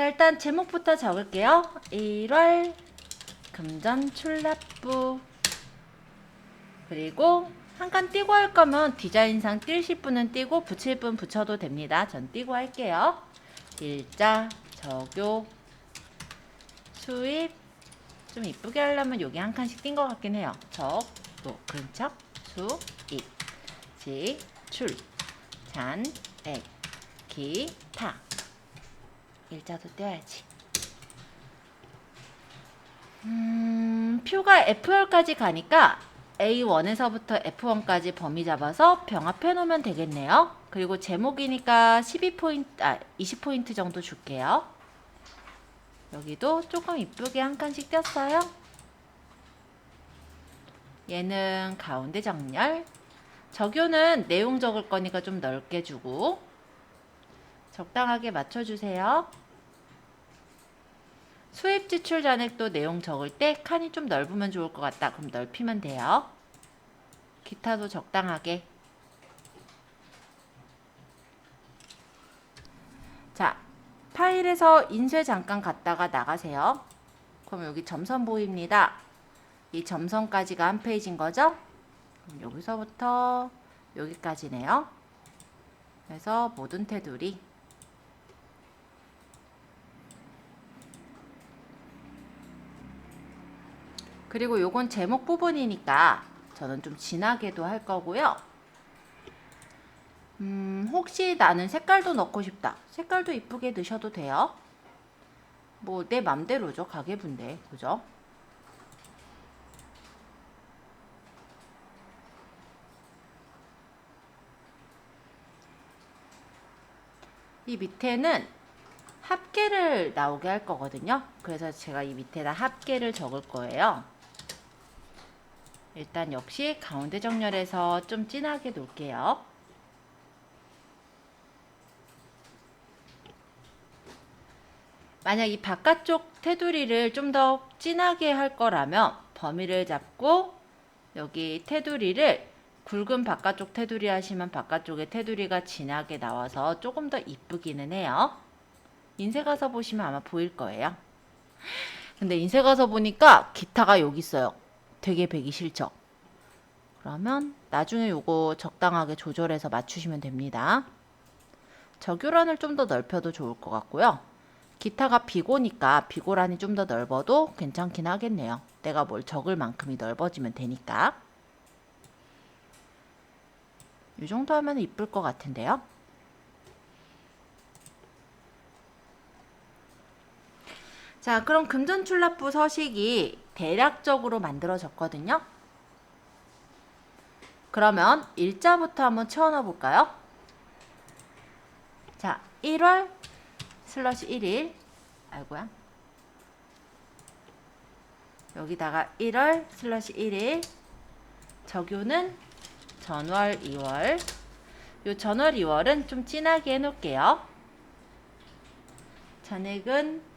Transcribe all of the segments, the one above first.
자, 일단 제목부터 적을게요. 1월 금전 출납부. 그리고 한 칸 띄고 할 거면 디자인상 띄실 분은 띄고 붙일 분 붙여도 됩니다. 전 띄고 할게요. 일자, 적요, 수입. 좀 이쁘게 하려면 여기 한 칸씩 띈 것 같긴 해요. 적, 또, 근척, 수 입, 지 출, 잔 액, 기 타. 일자도 떼야지. 음, 표가 F열까지 가니까 A1에서부터 F1까지 범위 잡아서 병합해 놓으면 되겠네요. 그리고 제목이니까 12포인트, 아, 20포인트 정도 줄게요. 여기도 조금 이쁘게 한 칸씩 띄었어요. 얘는 가운데 정렬. 적요는 내용 적을 거니까 좀 넓게 주고 적당하게 맞춰주세요. 수입 지출 잔액도 내용 적을 때 칸이 좀 넓으면 좋을 것 같다. 그럼 넓히면 돼요. 기타도 적당하게. 자, 파일에서 인쇄 잠깐 갔다가 나가세요. 그럼 여기 점선 보입니다. 이 점선까지가 한 페이지인 거죠? 여기서부터 여기까지네요. 그래서 모든 테두리 그리고 요건 제목 부분이니까 저는 좀 진하게도 할 거고요. 음, 혹시 나는 색깔도 넣고 싶다. 색깔도 이쁘게 넣으셔도 돼요. 뭐 내 맘대로죠. 가게분데. 그죠? 이 밑에는 합계를 나오게 할 거거든요. 그래서 제가 이 밑에다 합계를 적을 거예요. 일단 역시 가운데 정렬해서 좀 진하게 놓을게요. 만약 이 바깥쪽 테두리를 좀 더 진하게 할 거라면 범위를 잡고 여기 테두리를 굵은 바깥쪽 테두리 하시면 바깥쪽에 테두리가 진하게 나와서 조금 더 이쁘기는 해요. 인쇄 가서 보시면 아마 보일 거예요. 근데 인쇄 가서 보니까 기타가 여기 있어요. 되게 배기 싫죠? 그러면 나중에 요거 적당하게 조절해서 맞추시면 됩니다. 적유란을 좀 더 넓혀도 좋을 것 같고요. 기타가 비고니까 비고란이 좀 더 넓어도 괜찮긴 하겠네요. 내가 뭘 적을 만큼이 넓어지면 되니까. 이 정도 하면 이쁠 것 같은데요. 자, 그럼 금전출납부 서식이 대략적으로 만들어졌거든요. 그러면 일자부터 한번 채워넣어 볼까요? 자, 1월 슬러시 1일. 아이고야. 여기다가 1월 슬러시 1일. 적요는 전월 2월. 요 전월 2월은 좀 진하게 해놓을게요. 잔액은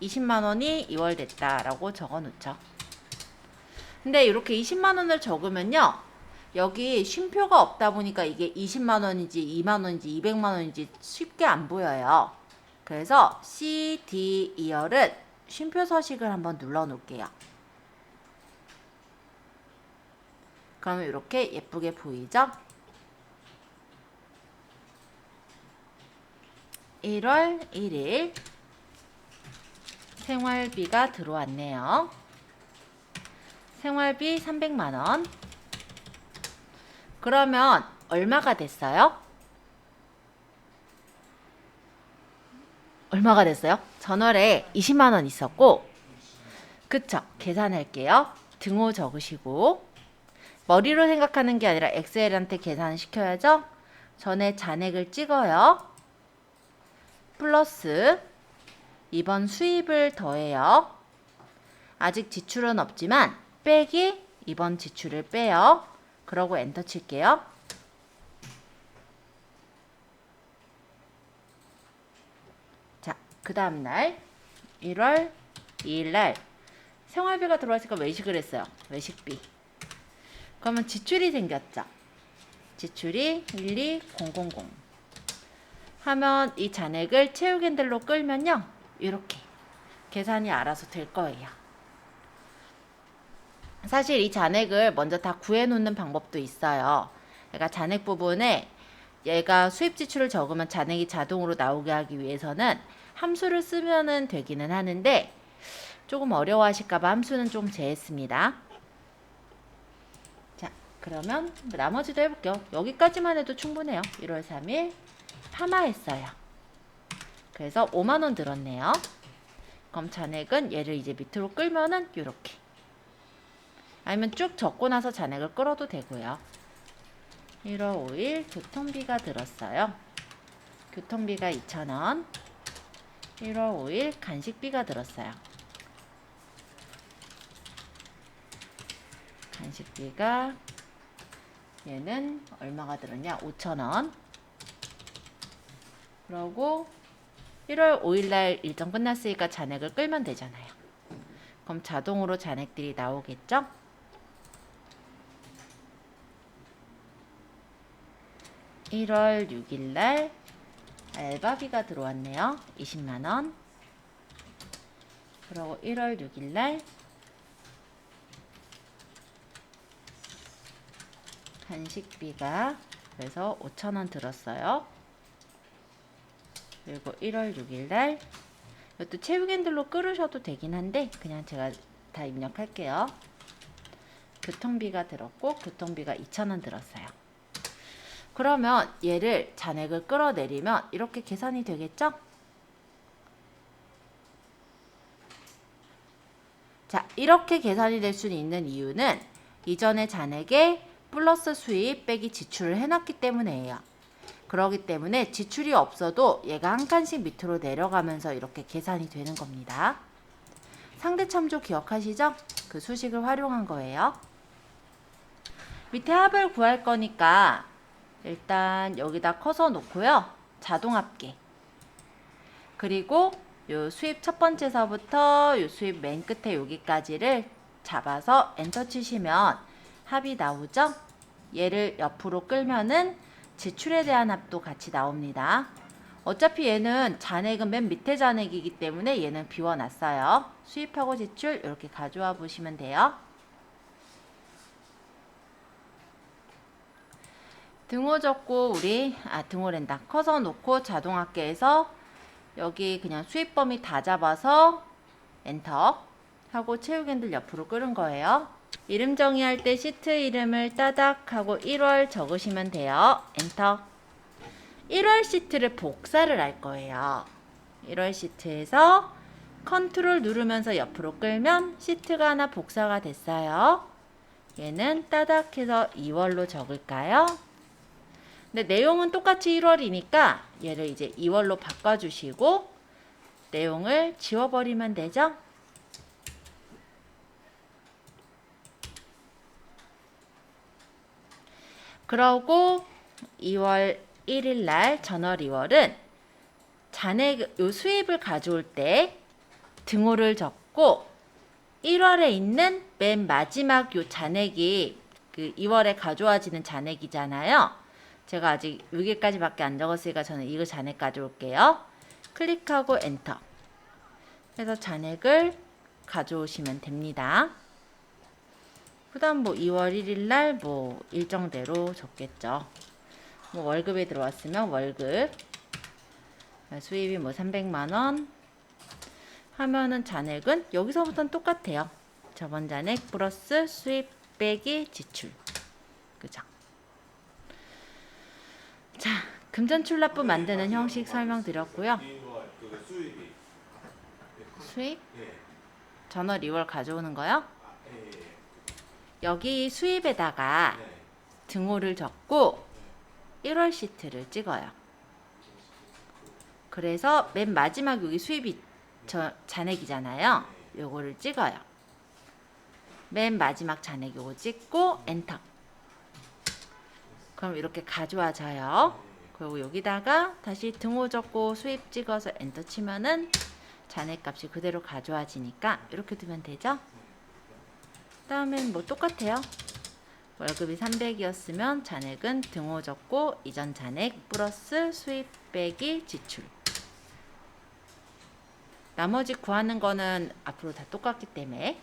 20만 원이 2월 됐다라고 적어 놓죠 근데 이렇게 20만 원을 적으면요 여기 쉼표가 없다 보니까 이게 20만 원인지 2만 원인지 200만 원인지 쉽게 안 보여요 그래서 C, D, 2열은 쉼표 서식을 한번 눌러 놓을게요. 그러면 이렇게 예쁘게 보이죠? 1월 1일 생활비가 들어왔네요. 생활비 300만 원. 그러면 얼마가 됐어요? 얼마가 됐어요? 전월에 20만 원 있었고 그쵸? 계산할게요. 등호 적으시고 머리로 생각하는 게 아니라 엑셀한테 계산시켜야죠. 전에 잔액을 찍어요. 플러스 이번 수입을 더해요. 아직 지출은 없지만 빼기 이번 지출을 빼요. 그러고 엔터 칠게요. 그 다음 날 1월 2일 날 생활비가 들어왔으니까 외식을 했어요. 외식비. 그러면 지출이 생겼죠. 지출이 12000 하면 이 잔액을 채우겐들로 끌면요. 이렇게 계산이 알아서 될 거예요. 사실 이 잔액을 먼저 다 구해 놓는 방법도 있어요. 그러니까 잔액 부분에 얘가 수입 지출을 적으면 잔액이 자동으로 나오게 하기 위해서는 함수를 쓰면은 되기는 하는데 조금 어려워하실까봐 함수는 좀 제했습니다. 자, 그러면 나머지도 해볼게요. 여기까지만 해도 충분해요. 1월 3일 파마했어요. 그래서 5만 원 들었네요. 그럼 잔액은 얘를 이제 밑으로 끌면은 이렇게. 아니면 쭉 적고 나서 잔액을 끌어도 되고요. 1월 5일 교통비가 들었어요. 교통비가 2,000원. 1월 5일 간식비가 들었어요. 간식비가 얘는 얼마가 들었냐? 5,000원. 그러고 1월 5일 날 일정 끝났으니까 잔액을 끌면 되잖아요. 그럼 자동으로 잔액들이 나오겠죠? (1월 6일 날) 알바비가 들어왔네요. 20만원. 그리고 1월 6일 날 간식비가 그래서 5천원 들었어요. 그리고 1월 6일 날 이것도 체육핸들로 끌으셔도 되긴 한데 그냥 제가 다 입력할게요. 교통비가 들었고 교통비가 2,000원 들었어요. 그러면 얘를 잔액을 끌어내리면 이렇게 계산이 되겠죠? 자, 이렇게 계산이 될 수 있는 이유는 이전의 잔액에 플러스 수입 빼기 지출을 해놨기 때문이에요. 그러기 때문에 지출이 없어도 얘가 한 칸씩 밑으로 내려가면서 이렇게 계산이 되는 겁니다. 상대 참조 기억하시죠? 그 수식을 활용한 거예요. 밑에 합을 구할 거니까 일단 여기다 커서 놓고요. 자동 합계. 그리고 요 수입 첫 번째서부터 요 수입 맨 끝에 여기까지를 잡아서 엔터 치시면 합이 나오죠? 얘를 옆으로 끌면은 지출에 대한 합도 같이 나옵니다. 어차피 얘는 잔액은 맨 밑에 잔액이기 때문에 얘는 비워놨어요. 수입하고 지출 이렇게 가져와 보시면 돼요. 등호 적고 우리 아 등호랜다 커서 놓고 자동합계해서 여기 그냥 수입 범위 다 잡아서 엔터 하고 체육 핸들 옆으로 끌은 거예요. 이름 정의할 때 시트 이름을 따닥 하고 1월 적으시면 돼요. 엔터. 1월 시트를 복사를 할 거예요. 1월 시트에서 컨트롤 누르면서 옆으로 끌면 시트가 하나 복사가 됐어요. 얘는 따닥 해서 2월로 적을까요? 근데 내용은 똑같이 1월이니까 얘를 이제 2월로 바꿔주시고 내용을 지워버리면 되죠? 그러고 2월 1일 날 전월 2월은 잔액 요 수입을 가져올 때 등호를 적고 1월에 있는 맨 마지막 요 잔액이 그 2월에 가져와지는 잔액이잖아요. 제가 아직 6일까지밖에 안 적었으니까 저는 이거 잔액 가져올게요. 클릭하고 엔터. 그래서 잔액을 가져오시면 됩니다. 그 다음 뭐 2월 1일 날 뭐 일정대로 적겠죠. 뭐 월급에 들어왔으면 월급. 수입이 뭐 300만원. 하면은 잔액은 여기서부터는 똑같아요. 저번 잔액 플러스 수입 빼기 지출. 그죠? 자, 금전출납부 만드는 형식 설명드렸고요. 수입? 예. 전월 2월 가져오는 거요. 여기 수입에다가 네. 등호를 적고 1월 시트를 찍어요. 그래서 맨 마지막 여기 수입이 저 잔액이잖아요. 요거를 찍어요. 맨 마지막 잔액 요거 찍고 엔터. 그럼 이렇게 가져와져요. 그리고 여기다가 다시 등호 적고 수입 찍어서 엔터 치면은 잔액 값이 그대로 가져와지니까 이렇게 두면 되죠. 다음엔 뭐 똑같아요. 월급이 300이었으면 잔액은 등호 적고 이전 잔액 플러스 수입 빼기 지출. 나머지 구하는 거는 앞으로 다 똑같기 때문에